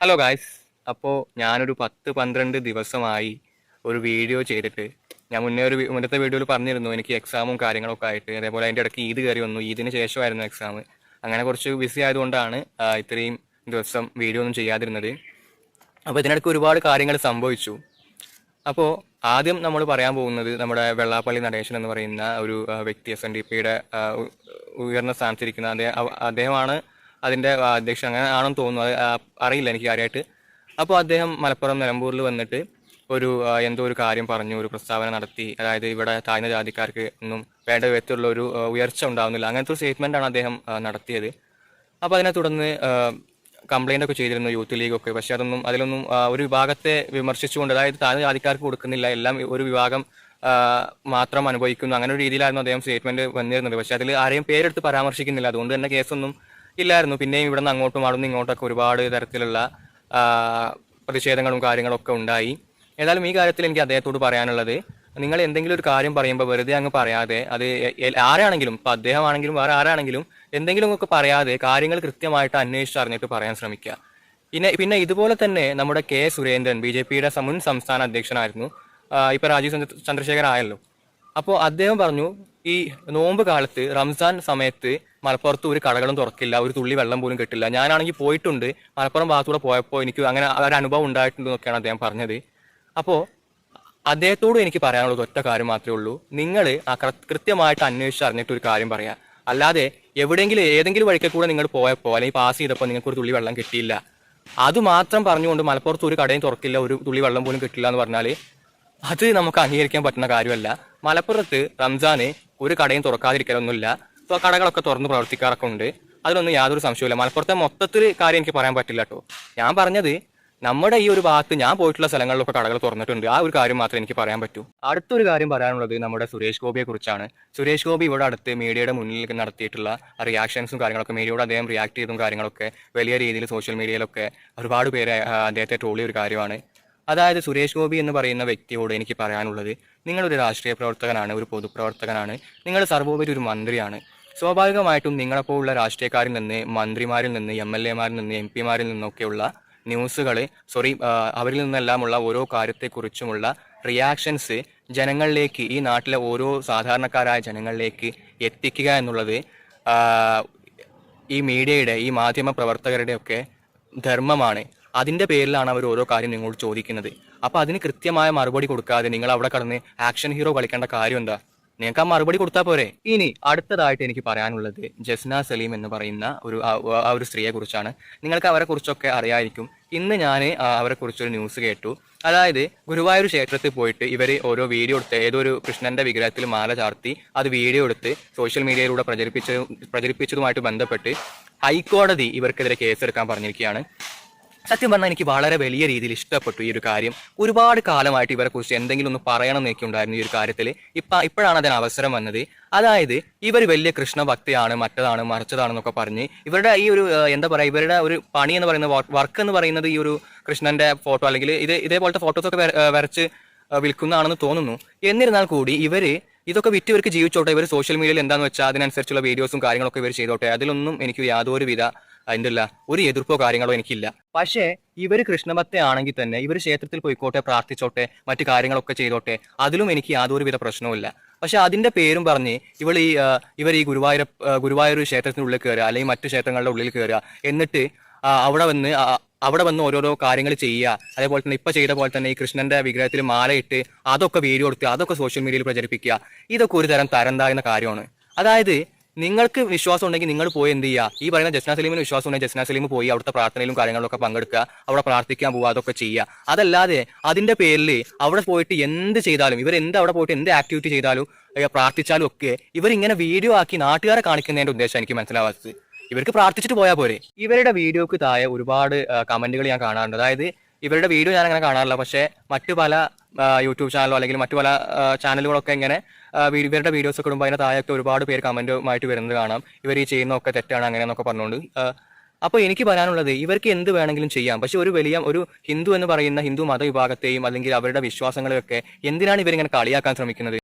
Hello guys അപ്പോൾ ഞാനൊരു പത്ത് പന്ത്രണ്ട് ദിവസമായി ഒരു വീഡിയോ ചെയ്തിട്ട് ഞാൻ മുന്നേ ഒരു മുന്നത്തെ വീഡിയോയിൽ പറഞ്ഞിരുന്നു എനിക്ക് എക്സാമും കാര്യങ്ങളൊക്കെ ആയിട്ട്. അതേപോലെ അതിന്റെ ഇടയ്ക്ക് ഈദ് കയറി വന്നു. ഈദിന് ശേഷമായിരുന്നു എക്സാം അങ്ങനെ കുറച്ച് ബിസി ആയതുകൊണ്ടാണ് ഇത്രയും ദിവസം വീഡിയോ ഒന്നും ചെയ്യാതിരുന്നത്. അപ്പോൾ ഇതിനിടയ്ക്ക് ഒരുപാട് കാര്യങ്ങൾ സംഭവിച്ചു. അപ്പോൾ ആദ്യം നമ്മൾ പറയാൻ പോകുന്നത് നമ്മുടെ വെള്ളാപ്പള്ളി നടേശൻ എന്ന് പറയുന്ന ഒരു വ്യക്തി എസ് എൻ ഡി പിയുടെ ഉയർന്ന സ്ഥാനത്തിരിക്കുന്ന അദ്ദേഹം അദ്ദേഹമാണ് അതിന്റെ അധ്യക്ഷൻ അങ്ങനെ ആണെന്ന് തോന്നുന്നു. അത് അറിയില്ല എനിക്ക് കാര്യമായിട്ട്. അപ്പോൾ അദ്ദേഹം മലപ്പുറം നിലമ്പൂരിൽ വന്നിട്ട് ഒരു എന്തോ ഒരു കാര്യം പറഞ്ഞു ഒരു പ്രസ്താവന നടത്തി. അതായത് ഇവിടെ താഴ്ന്ന ജാതിക്കാർക്ക് ഒന്നും വേണ്ട വിധത്തിലുള്ള ഒരു ഉയർച്ച ഉണ്ടാവുന്നില്ല. അങ്ങനത്തെ ഒരു സ്റ്റേറ്റ്മെന്റാണ് അദ്ദേഹം നടത്തിയത്. അപ്പോൾ അതിനെ തുടർന്ന് കംപ്ലൈന്റ് ഒക്കെ ചെയ്തിരുന്നു യൂത്ത് ലീഗ് ഒക്കെ. പക്ഷെ അതൊന്നും അതിലൊന്നും ഒരു വിഭാഗത്തെ വിമർശിച്ചുകൊണ്ട് അതായത് താഴ്ന്ന ജാതിക്കാർക്ക് കൊടുക്കുന്നില്ല. എല്ലാം ഒരു വിഭാഗം മാത്രം അനുഭവിക്കുന്നു. അങ്ങനെ ഒരു രീതിയിലായിരുന്നു അദ്ദേഹം സ്റ്റേറ്റ്മെന്റ് വന്നിരുന്നത്. പക്ഷെ അതിൽ ആരെയും പേരെടുത്ത് പരാമർശിക്കുന്നില്ല. അതുകൊണ്ട് തന്നെ കേസൊന്നും ഇല്ലായിരുന്നു. പിന്നെയും ഇവിടെ നിന്ന് അങ്ങോട്ടും അവിടെ നിന്ന് ഇങ്ങോട്ടൊക്കെ ഒരുപാട് തരത്തിലുള്ള പ്രതിഷേധങ്ങളും കാര്യങ്ങളൊക്കെ ഉണ്ടായി. ഏതായാലും ഈ കാര്യത്തിൽ എനിക്ക് അദ്ദേഹത്തോട് പറയാനുള്ളത് നിങ്ങൾ എന്തെങ്കിലും ഒരു കാര്യം പറയുമ്പോൾ വെറുതെ അങ്ങ് പറയാതെ അത് ആരാണെങ്കിലും ഇപ്പൊ അദ്ദേഹമാണെങ്കിലും വേറെ ആരാണെങ്കിലും എന്തെങ്കിലും ഒക്കെ പറയാതെ കാര്യങ്ങൾ കൃത്യമായിട്ട് അന്വേഷിച്ച് അറിഞ്ഞിട്ട് പറയാൻ ശ്രമിക്കുക. പിന്നെ പിന്നെ ഇതുപോലെ തന്നെ നമ്മുടെ കെ സുരേന്ദ്രൻ ബി ജെ പിയുടെ മുൻ സംസ്ഥാന അധ്യക്ഷനായിരുന്നു. ഇപ്പൊ രാജീവ് ചന്ദ്ര- ചന്ദ്രശേഖർ ആയല്ലോ. അപ്പോൾ അദ്ദേഹം പറഞ്ഞു ഈ നോമ്പ് കാലത്ത് റംസാൻ സമയത്ത് മലപ്പുറത്ത് ഒരു കടകളും തുറക്കില്ല ഒരു തുള്ളി വെള്ളം പോലും കിട്ടില്ല. ഞാനാണെങ്കിൽ പോയിട്ടുണ്ട്. മലപ്പുറം ഭാഗത്തൂടെ പോയപ്പോൾ എനിക്ക് അങ്ങനെ ഒരു അനുഭവം ഉണ്ടായിട്ടുണ്ടെന്നൊക്കെയാണ് അദ്ദേഹം പറഞ്ഞത്. അപ്പോൾ അദ്ദേഹത്തോട് എനിക്ക് പറയാനുള്ളത് ഒറ്റ കാര്യം മാത്രമേ ഉള്ളൂ. നിങ്ങൾ ആ കൃത്യമായിട്ട് അന്വേഷിച്ച് അറിഞ്ഞിട്ട് ഒരു കാര്യം പറയാം. അല്ലാതെ എവിടെയെങ്കിലും ഏതെങ്കിലും വഴിക്ക് കൂടെ നിങ്ങൾ പോയപ്പോൾ അല്ലെങ്കിൽ പാസ് ചെയ്തപ്പോൾ നിങ്ങൾക്ക് ഒരു തുള്ളി വെള്ളം കിട്ടിയില്ല. അത് മാത്രം പറഞ്ഞുകൊണ്ട് മലപ്പുറത്ത് ഒരു കടയും തുറക്കില്ല ഒരു തുള്ളി വെള്ളം പോലും കിട്ടില്ല എന്ന് പറഞ്ഞാൽ അത് നമുക്ക് അംഗീകരിക്കാൻ പറ്റുന്ന കാര്യമല്ല. മലപ്പുറത്ത് റംസാന് ഒരു കടയും തുറക്കാതിരിക്കലൊന്നുമില്ല. കടകളൊക്കെ തുറന്ന് പ്രവർത്തിക്കാറൊക്കെ ഉണ്ട് അതിലൊന്നും യാതൊരു സംശയമില്ല മലപ്പുറത്തെ മൊത്തത്തിൽ കാര്യം എനിക്ക് പറയാൻ പറ്റില്ല കേട്ടോ. ഞാൻ പറഞ്ഞത് നമ്മുടെ ഈ ഒരു ഭാഗത്ത് ഞാൻ പോയിട്ടുള്ള സ്ഥലങ്ങളിലൊക്കെ കടകൾ തുറന്നിട്ടുണ്ട്. ആ ഒരു കാര്യം മാത്രമേ എനിക്ക് പറയാൻ പറ്റൂ. അടുത്തൊരു കാര്യം പറയാനുള്ളത് നമ്മുടെ സുരേഷ് ഗോപിയെ കുറിച്ചാണ്. സുരേഷ് ഗോപി ഇവിടെ അടുത്ത് മീഡിയയുടെ മുന്നിൽ നടത്തിയിട്ടുള്ള റിയാക്ഷൻസും കാര്യങ്ങളൊക്കെ മീഡിയയോട് അദ്ദേഹം റിയാക്ട് ചെയ്തും കാര്യങ്ങളൊക്കെ വലിയ രീതിയിൽ സോഷ്യൽ മീഡിയയിലൊക്കെ ഒരുപാട് പേര് അദ്ദേഹത്തെ ട്രോളിയ ഒരു കാര്യമാണ്. അതായത് സുരേഷ് ഗോപി എന്ന് പറയുന്ന വ്യക്തിയോട് എനിക്ക് പറയാനുള്ളത് നിങ്ങളൊരു രാഷ്ട്രീയ പ്രവർത്തകനാണ് ഒരു പൊതുപ്രവർത്തകനാണ്. നിങ്ങൾ സർവോപരി ഒരു മന്ത്രിയാണ്. സ്വാഭാവികമായിട്ടും നിങ്ങളെപ്പോലുള്ള രാഷ്ട്രീയക്കാരിൽ നിന്ന് മന്ത്രിമാരിൽ നിന്ന് എം എൽ എമാരിൽ നിന്ന് എം പിമാരിൽ നിന്നൊക്കെയുള്ള ന്യൂസുകൾ സോറി അവരിൽ നിന്നെല്ലാമുള്ള ഓരോ കാര്യത്തെക്കുറിച്ചുമുള്ള റിയാക്ഷൻസ് ജനങ്ങളിലേക്ക് ഈ നാട്ടിലെ ഓരോ സാധാരണക്കാരായ ജനങ്ങളിലേക്ക് എത്തിക്കുക എന്നുള്ളത് ഈ മീഡിയയുടെ ഈ മാധ്യമ പ്രവർത്തകരുടെ ഒക്കെ ധർമ്മമാണ്. അതിന്റെ പേരിലാണ് അവർ ഓരോ കാര്യം നിങ്ങളോട് ചോദിക്കുന്നത്. അപ്പോൾ അതിന് കൃത്യമായ മറുപടി കൊടുക്കാതെ നിങ്ങൾ അവിടെ കടന്ന് ആക്ഷൻ ഹീറോ കളിക്കേണ്ട കാര്യം എന്താ? നിങ്ങൾക്ക് ആ മറുപടി കൊടുത്താൽ പോരെ. ഇനി അടുത്തതായിട്ട് എനിക്ക് പറയാനുള്ളത് ജസ്ന സലീം എന്ന് പറയുന്ന ഒരു ആ- ഒരു സ്ത്രീയെ കുറിച്ചാണ്. നിങ്ങൾക്ക് അവരെ കുറിച്ചൊക്കെ അറിയായിരിക്കും. ഇന്ന് ഞാൻ അവരെ കുറിച്ചൊരു ന്യൂസ് കേട്ടു. അതായത് ഗുരുവായൂർ ക്ഷേത്രത്തിൽ പോയിട്ട് ഇവർ ഓരോ വീഡിയോ എടുത്ത് ഏതോ ഒരു കൃഷ്ണന്റെ വിഗ്രഹത്തിൽ മാല ചാർത്തി അത് വീഡിയോ എടുത്ത് സോഷ്യൽ മീഡിയയിലൂടെ പ്രചരിപ്പിച്ച പ്രചരിപ്പിച്ചതുമായിട്ട് ബന്ധപ്പെട്ട് ഹൈക്കോടതി ഇവർക്കെതിരെ കേസെടുക്കാൻ പറഞ്ഞിരിക്കുകയാണ്. സത്യം പറഞ്ഞാൽ എനിക്ക് വളരെ വലിയ രീതിയിൽ ഇഷ്ടപ്പെട്ടു ഈ ഒരു കാര്യം. ഒരുപാട് കാലമായിട്ട് ഇവരെ കുറിച്ച് എന്തെങ്കിലും ഒന്ന് പറയണം എന്നൊക്കെ ഉണ്ടായിരുന്നു ഈ ഒരു കാര്യത്തിൽ ഇപ്പൊ ഇപ്പോഴാണ് അതിന് അവസരം വന്നത്. അതായത് ഇവർ വലിയ കൃഷ്ണഭക്തിയാണ് മറ്റതാണ് മറിച്ചതാണെന്നൊക്കെ പറഞ്ഞ് ഇവരുടെ ഈ ഒരു എന്താ പറയാ ഇവരുടെ ഒരു പണി എന്ന് പറയുന്ന വർക്ക് എന്ന് പറയുന്നത് ഈ ഒരു കൃഷ്ണന്റെ ഫോട്ടോ അല്ലെങ്കിൽ ഇത് ഇതേപോലത്തെ ഫോട്ടോസ് ഒക്കെ വരച്ച് വിൽക്കുന്നതാണെന്ന് തോന്നുന്നു. എന്നിരുന്നാൽ കൂടി ഇവർ ഇതൊക്കെ വിറ്റ് ഇവർക്ക് ജീവിച്ചോട്ടെ. ഇവർ സോഷ്യൽ മീഡിയയിൽ എന്താണെന്ന് വെച്ചാൽ അതിനനുസരിച്ചുള്ള വീഡിയോസും കാര്യങ്ങളൊക്കെ ഇവർ ചെയ്തോട്ടെ. അതിലൊന്നും എനിക്ക് യാതൊരു വിധ അതിന്റെ ഒരു എതിർപ്പോ കാര്യങ്ങളോ എനിക്കില്ല. പക്ഷേ ഇവർ കൃഷ്ണഭക്തി ആണെങ്കിൽ തന്നെ ഇവർ ക്ഷേത്രത്തിൽ പോയിക്കോട്ടെ പ്രാർത്ഥിച്ചോട്ടെ മറ്റു കാര്യങ്ങളൊക്കെ ചെയ്തോട്ടെ അതിലും എനിക്ക് യാതൊരു വിധ പ്രശ്നവുമില്ല. പക്ഷെ അതിന്റെ പേരും പറഞ്ഞ് ഇവൾ ഈ ഇവർ ഈ ഗുരുവായൂർ ഗുരുവായൂർ ക്ഷേത്രത്തിനുള്ളിൽ കയറുക അല്ലെങ്കിൽ മറ്റു ക്ഷേത്രങ്ങളുടെ ഉള്ളിൽ കയറുക എന്നിട്ട് അവിടെ വന്ന് അവിടെ വന്ന് ഓരോരോ കാര്യങ്ങൾ ചെയ്യുക. അതേപോലെ തന്നെ ഇപ്പൊ ചെയ്ത പോലെ തന്നെ ഈ കൃഷ്ണന്റെ വിഗ്രഹത്തിൽ മാലയിട്ട് അതൊക്കെ വീഡിയോ എടുത്ത് അതൊക്കെ സോഷ്യൽ മീഡിയയിൽ പ്രചരിപ്പിക്കുക. ഇതൊക്കെ ഒരു തരം തരം താഴ്ന്ന കാര്യമാണ്. അതായത് നിങ്ങൾക്ക് വിശ്വാസം ഉണ്ടെങ്കിൽ നിങ്ങൾ പോയി എന്ത് ചെയ്യുക ഈ പറയുന്ന ജസ്ന സലീമിന് വിശ്വാസം ഉണ്ടെങ്കിൽ ജസ്ന സലീം പോയി അവിടുത്തെ പ്രാർത്ഥനയിലും കാര്യങ്ങളിലൊക്കെ പങ്കെടുക്കുക അവിടെ പ്രാർത്ഥിക്കാൻ പോവുക അതൊക്കെ ചെയ്യുക. അതല്ലാതെ അതിന്റെ പേരിൽ അവിടെ പോയിട്ട് എന്ത് ചെയ്താലും ഇവർ എന്ത് അവിടെ പോയിട്ട് എന്ത് ആക്ടിവിറ്റി ചെയ്താലും പ്രാർത്ഥിച്ചാലും ഒക്കെ ഇവർ ഇങ്ങനെ വീഡിയോ ആക്കി നാട്ടുകാരെ കാണിക്കുന്നതിന്റെ ഉദ്ദേശം എനിക്ക് മനസ്സിലാവാത്തത്. ഇവർക്ക് പ്രാർത്ഥിച്ചിട്ട് പോയാൽ പോരെ. ഇവരുടെ വീഡിയോക്ക് താഴെ ഒരുപാട് കമന്റുകൾ ഞാൻ കാണാറുണ്ട്. അതായത് ഇവരുടെ വീഡിയോ ഞാൻ അങ്ങനെ കാണാറില്ല. പക്ഷേ മറ്റു പല യൂട്യൂബ് ചാനലോ അല്ലെങ്കിൽ മറ്റു പല ചാനലുകളൊക്കെ ഇങ്ങനെ ഇവരുടെ വീഡിയോസ് ഒക്കെ ഇടുമ്പോൾ അതിന് താഴെയൊക്കെ ഒരുപാട് പേര് കമന്റുമായിട്ട് വരുന്നത് കാണാം. ഇവർ ഈ ചെയ്യുന്നതൊക്കെ തെറ്റാണ് അങ്ങനെയെന്നൊക്കെ പറഞ്ഞുകൊണ്ട് അപ്പോൾ എനിക്ക് പറയാനുള്ളത് ഇവർക്ക് എന്ത് വേണമെങ്കിലും ചെയ്യാം. പക്ഷെ ഒരു വലിയ ഒരു ഹിന്ദു എന്ന് പറയുന്ന ഹിന്ദു മതവിഭാഗത്തെയും അല്ലെങ്കിൽ അവരുടെ വിശ്വാസങ്ങളെയൊക്കെ എന്തിനാണ് ഇവരിങ്ങനെ കളിയാക്കാൻ ശ്രമിക്കുന്നത്?